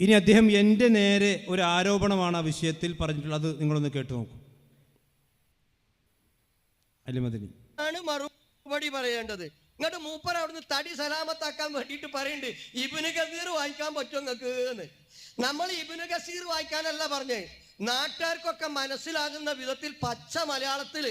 ഇനി അദ്ദേഹം എന്റെ നേരെ ഒരു ആരോപണമാണ് ആ വിഷയത്തിൽ പറഞ്ഞിട്ടുള്ളത്. അത് നിങ്ങളൊന്ന് കേട്ടു നോക്കൂ. അലിമദിനി. ആണ് മറുപടി പറയേണ്ടത്. ഇങ്ങോട്ട് മൂപ്പർ അവിടുന്ന് തടി സലാമത്താക്കാൻ വേണ്ടിയിട്ട് പറയുന്നുണ്ട് ഇബിന് ഗസീർ വായിക്കാൻ പറ്റുമോ നിങ്ങൾക്ക് എന്ന്. നമ്മൾ ഇബിന് ഗസീർ വായിക്കാനല്ല പറഞ്ഞേ നാട്ടുകാർക്കൊക്കെ മനസ്സിലാകുന്ന വിധത്തിൽ പച്ച മലയാളത്തിൽ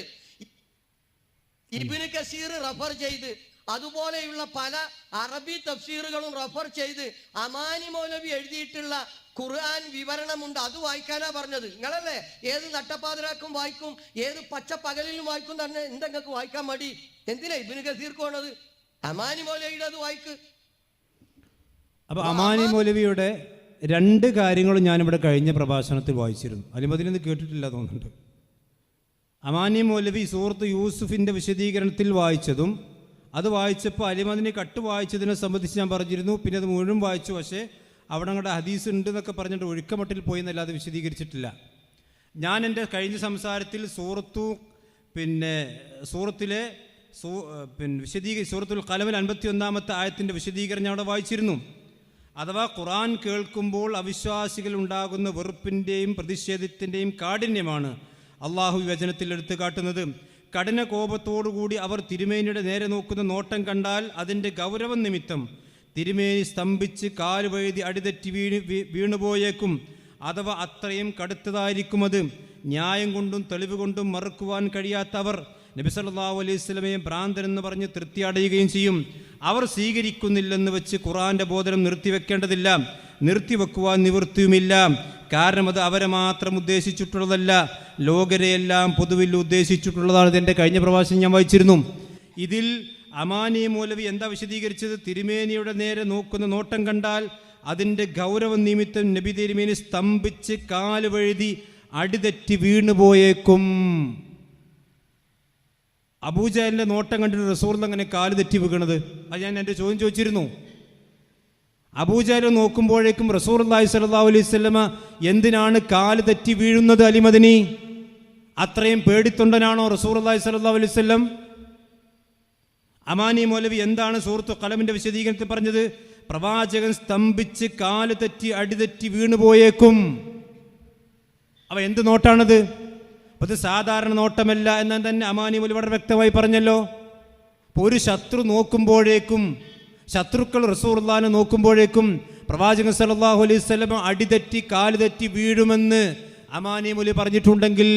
ഇബിന് ഗസീർ റഫർ ചെയ്ത് അതുപോലെയുള്ള പല അറബി തഫ്സീറുകളും റഫർ ചെയ്ത് അമാനി മൗലവി എഴുതിയിട്ടുള്ള ഖുർആൻ വിവരണമുണ്ട്. അത് വായിക്കാനാ പറഞ്ഞത്. നിങ്ങളല്ലേ? ഏത് നട്ടപ്പാതിരാക്കും വായിക്കും ഏത് പച്ച പകലിലും വായിക്കും തന്നെ എന്തെങ്കിലും വായിക്കാൻ മടി? എന്തിനാ ഇബിന് കസീർക്ക് പോണത് അമാനി മൗലവിയുടെ അത് വായിക്ക്. അപ്പൊ അമാനി മൗലവിയുടെ രണ്ട് കാര്യങ്ങളും ഞാനിവിടെ കഴിഞ്ഞ പ്രഭാഷണത്തിൽ വായിച്ചിരുന്നു. അലിമദിനൊന്നും കേട്ടിട്ടില്ല തോന്നുന്നുണ്ട്. അമാനി മൗലവി സൂറത്ത് യൂസുഫിന്റെ വിശദീകരണത്തിൽ വായിച്ചതും അത് വായിച്ചപ്പോൾ അലിമദിനെ കട്ട് വായിച്ചതിനെ സംബന്ധിച്ച് ഞാൻ പറഞ്ഞിരുന്നു. പിന്നെ അത് മുഴുവൻ വായിച്ചു. പക്ഷേ അവിടെ അങ്ങോട്ട് ഹദീസ് ഉണ്ട് എന്നൊക്കെ പറഞ്ഞിട്ട് ഒഴുക്കമട്ടിൽ പോയി എന്നല്ലാതെ വിശദീകരിച്ചിട്ടില്ല. ഞാൻ എന്റെ കഴിഞ്ഞ സംസാരത്തിൽ സൂറത്തു പിന്നെ സൂറത്തിലെ സൂ പിന്നെ വിശദീകരി സൂറത്തുൽ കലമിൽ അൻപത്തി ഒന്നാമത്തെ ആയത്തിന്റെ വിശദീകരണം അവിടെ വായിച്ചിരുന്നു. അഥവാ ഖുറാൻ കേൾക്കുമ്പോൾ അവിശ്വാസികൾ ഉണ്ടാകുന്ന വെറുപ്പിന്റെയും പ്രതിഷേധത്തിന്റെയും കാഠിന്യമാണ് അള്ളാഹു വിവചനത്തിൽ വചനത്തിൽ എടുത്തു കാട്ടുന്നത്. കഠിന കോപത്തോടുകൂടി അവർ തിരുമേനിയുടെ നേരെ നോക്കുന്ന നോട്ടം കണ്ടാൽ അതിന്റെ ഗൗരവം നിമിത്തം തിരുമേനി സ്തംഭിച്ച് കാൽ വഴുതി അടിതെറ്റി വീണ് വീണുപോയേക്കും. അഥവാ അത്രയും കടുത്തതായിരിക്കും അത്. ന്യായം കൊണ്ടും തെളിവ് കൊണ്ടും മറക്കുവാൻ കഴിയാത്തവർ നബി സല്ലല്ലാഹു അലൈഹി സ്വലമയെ ഭ്രാന്തനെന്ന് പറഞ്ഞ് തൃപ്തി അടയുകയും ചെയ്യും. അവർ സ്വീകരിക്കുന്നില്ലെന്ന് വെച്ച് ഖുറാന്റെ ബോധനം നിർത്തിവെക്കേണ്ടതില്ല. നിർത്തിവെക്കുവാൻ നിവൃത്തിയുമില്ല. കാരണം അത് അവരെ മാത്രം ഉദ്ദേശിച്ചിട്ടുള്ളതല്ല. ലോകരെയെല്ലാം പൊതുവിൽ ഉദ്ദേശിച്ചിട്ടുള്ളതാണ് ഇതെന്റെ കഴിഞ്ഞ പ്രഭാഷണം ഞാൻ വായിച്ചിരുന്നു. ഇതിൽ അമാനി മൂലവി എന്താ വിശദീകരിച്ചത്? തിരുമേനിയുടെ നേരെ നോക്കുന്ന നോട്ടം കണ്ടാൽ അതിന്റെ ഗൗരവ നിമിത്തം നബി തിരുമേനി സ്തംഭിച്ച് കാൽ വഴുതി അടിതെറ്റി വീണുപോയേക്കും. അബൂജാലിന്റെ നോട്ടം കണ്ടിട്ട് റസൂറിൽ അങ്ങനെ കാൽ തെറ്റി വീണത്. അത് ഞാൻ എന്റെ ചോദ്യം ചോദിച്ചിരുന്നു. അബൂജാൽ നോക്കുമ്പോഴേക്കും റസൂർ അള്ളാഹി അലൈഹി സ്വലമ എന്തിനാണ് കാൽ തെറ്റി വീഴുന്നത് അലിമദിനി? അത്രയും പേടിത്തൊണ്ടനാണോ റസൂർ അള്ളാഹി സ്വല്ലല്ലാഹു അലൈഹി വസല്ലം? അമാനി മൗലവി എന്താണ് സുഹൃത്തു കലമിന്റെ വിശദീകരണത്തിൽ പറഞ്ഞത്? പ്രവാചകൻ സ്തംഭിച്ച് കാൽ തെറ്റി അടിതെറ്റി വീണുപോയേക്കും അവ എന്ത് നോട്ടാണത്? അത് സാധാരണ നോട്ടമല്ല എന്നാൽ തന്നെ അമാനി മൗലവി വളരെ വ്യക്തമായി പറഞ്ഞല്ലോ. ഒരു ശത്രു നോക്കുമ്പോഴേക്കും ശത്രുക്കൾ റസൂർലാനെ നോക്കുമ്പോഴേക്കും പ്രവാചകൻ സല്ലാഹു അലൈഹി അടിതെറ്റി കാൽ തെറ്റി വീഴുമെന്ന് അമാനി മൗലി പറഞ്ഞിട്ടുണ്ടെങ്കിൽ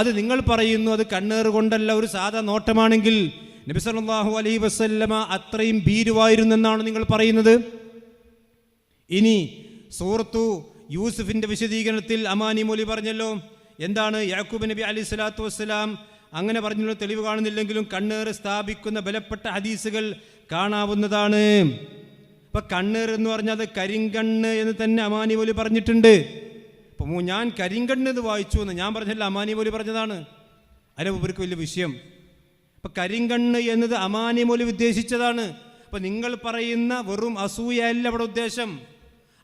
അത് നിങ്ങൾ പറയുന്നു അത് കണ്ണേർ കൊണ്ടല്ല ഒരു സാധാ നോട്ടമാണെങ്കിൽ നബി സല്ലല്ലാഹു അലൈഹി വസല്ലമ അത്രയും ഭീരുവായിരുന്നെന്നാണ് നിങ്ങൾ പറയുന്നത്? ഇനി സൂറത്തു യൂസുഫിന്റെ വിശദീകരണത്തിൽ അമാനി മൊലി പറഞ്ഞല്ലോ എന്താണ് യാക്കൂബ് നബി അലി സ്വലാത്തു വസ്സലാം അങ്ങനെ പറഞ്ഞുള്ള തെളിവ് കാണുന്നില്ലെങ്കിലും കണ്ണേറ് സ്ഥാപിക്കുന്ന ബലപ്പെട്ട ഹദീസുകൾ കാണാവുന്നതാണ്. ഇപ്പൊ കണ്ണേർ എന്ന് പറഞ്ഞാൽ അത് കരിങ്കണ്ണ് എന്ന് തന്നെ അമാനി മൊലി പറഞ്ഞിട്ടുണ്ട്. ഞാൻ കരിങ്കണ്ണിത് വായിച്ചു എന്ന്. ഞാൻ പറഞ്ഞല്ല അമാനി മൊലി പറഞ്ഞതാണ്. അതിന് ഇവർക്ക് വലിയ വിഷയം. അപ്പം കരിങ്കണ്ണ് എന്നത് അമാനി മൊലി ഉദ്ദേശിച്ചതാണ്. അപ്പം നിങ്ങൾ പറയുന്ന വെറും അസൂയല്ല അവിടെ ഉദ്ദേശം.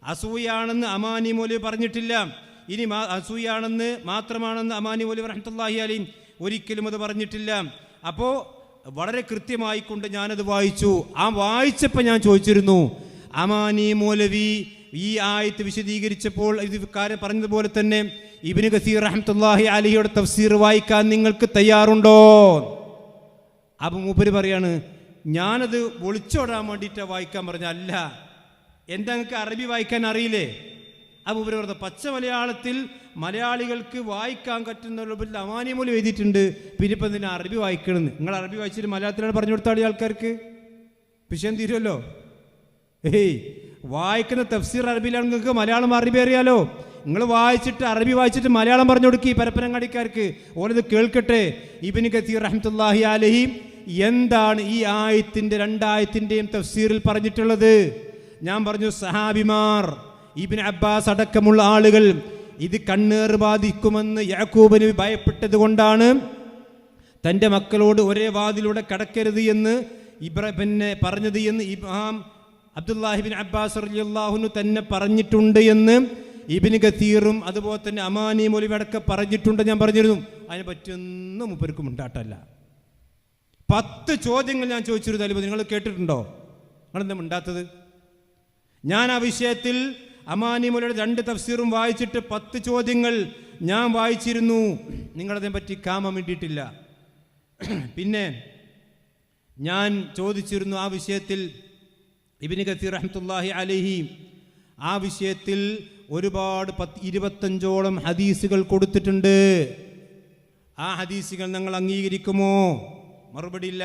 അസൂയാണെന്ന് അമാനി മൊലി പറഞ്ഞിട്ടില്ല. ഇനി മാ- അസൂയാണെന്ന് മാത്രമാണെന്ന് അമാനി മൊലി റഹ്മത്തുള്ളാഹി അലീം ഒരിക്കലും അത് പറഞ്ഞിട്ടില്ല. അപ്പോൾ വളരെ കൃത്യമായിക്കൊണ്ട് ഞാനത് വായിച്ചു. ആ വായിച്ചപ്പോൾ ഞാൻ ചോദിച്ചിരുന്നു അമാനി മൗലവി ഈ ആയത്ത് വിശദീകരിച്ചപ്പോൾ ഇത് കാര്യം പറഞ്ഞതുപോലെ തന്നെ ഇബിന് ഗസീർ റഹ്മത്തുള്ളാഹി അലിയുടെ തഫ്സീർ വായിക്കാൻ നിങ്ങൾക്ക് തയ്യാറുണ്ടോ? അപ്പം മൂപ്പര് പറയാണ് ഞാനത് ഒളിച്ചോടാൻ വേണ്ടിയിട്ടാണ് വായിക്കാൻ പറഞ്ഞ അല്ല എന്താ നിങ്ങൾക്ക് അറബി വായിക്കാൻ അറിയില്ലേ? അപ്പം മൂപ്പര് പറഞ്ഞത് പച്ച മലയാളത്തിൽ മലയാളികൾക്ക് വായിക്കാൻ പറ്റുന്ന അമാനിമൂലം എഴുതിയിട്ടുണ്ട്. പിന്നെ ഇപ്പം എന്തിനാ അറബി വായിക്കണമെന്ന് നിങ്ങൾ അറബി വായിച്ചിട്ട് മലയാളത്തിലാണ് പറഞ്ഞു കൊടുത്താളി ആൾക്കാർക്ക്? വിഷയം തീരുമല്ലോ ഏയ് വായിക്കുന്ന തഫ്സീർ അറബിയിലാണ് നിങ്ങൾക്ക് മലയാളം അറബി അറിയാലോ? നിങ്ങൾ വായിച്ചിട്ട് അറബി വായിച്ചിട്ട് മലയാളം പറഞ്ഞു കൊടുക്കി പരപ്പനങ്ങാടിക്കാർക്ക്. ഓരോ കേൾക്കട്ടെ. ഇബിന് കത്തീർ റഹ്മത്തുല്ലാഹി അലഹി എന്താണ് ഈ ആയത്തിന്റെ രണ്ടായത്തിന്റെയും തഫ്സീറിൽ പറഞ്ഞിട്ടുള്ളത്? ഞാൻ പറഞ്ഞു സഹാബിമാർ ഇബിൻ അബ്ബാസ് അടക്കമുള്ള ആളുകൾ ഇത് കണ്ണേർ ബാധിക്കുമെന്ന് യാക്കൂബന് ഭയപ്പെട്ടത് കൊണ്ടാണ് തന്റെ മക്കളോട് ഒരേ വാതിലൂടെ കടക്കരുത് എന്ന് ഇബ്ര പിന്നെ പറഞ്ഞത് എന്ന് ഇമാം അബ്ദുല്ലാഹിബിൻ അബ്ബാസ് റളിയല്ലാഹുനു തന്നെ പറഞ്ഞിട്ടുണ്ട് എന്ന് ഇബിന് ഗസീറും അതുപോലെ തന്നെ അമാനി മൊലിവടക്കം പറഞ്ഞിട്ടുണ്ട് ഞാൻ പറഞ്ഞിരുന്നു. അതിനെ പറ്റിയൊന്നും മുപ്പർക്കും ഉണ്ടാട്ടല്ല. പത്ത് ചോദ്യങ്ങൾ ഞാൻ ചോദിച്ചിരുന്നു അലിബ് നിങ്ങൾ കേട്ടിട്ടുണ്ടോ? നിങ്ങളെന്താ ഉണ്ടാത്തത് ഞാൻ ആ വിഷയത്തിൽ അമാനി മൊലിയുടെ രണ്ട് തഫ്സീറും വായിച്ചിട്ട് പത്ത് ചോദ്യങ്ങൾ ഞാൻ വായിച്ചിരുന്നു. നിങ്ങളതിനെ പറ്റി കാമ വേണ്ടിയിട്ടില്ല പിന്നെ ഞാൻ ചോദിച്ചിരുന്നു ആ വിഷയത്തിൽ ഇബിന് കത്തി റഹ്മത്തുല്ലാഹി അലഹി ആ വിഷയത്തിൽ ഒരുപാട് പത്ത് ഇരുപത്തഞ്ചോളം ഹദീസുകൾ കൊടുത്തിട്ടുണ്ട്. ആ ഹദീസുകൾ ഞങ്ങൾ അംഗീകരിക്കുമോ? മറുപടി ഇല്ല.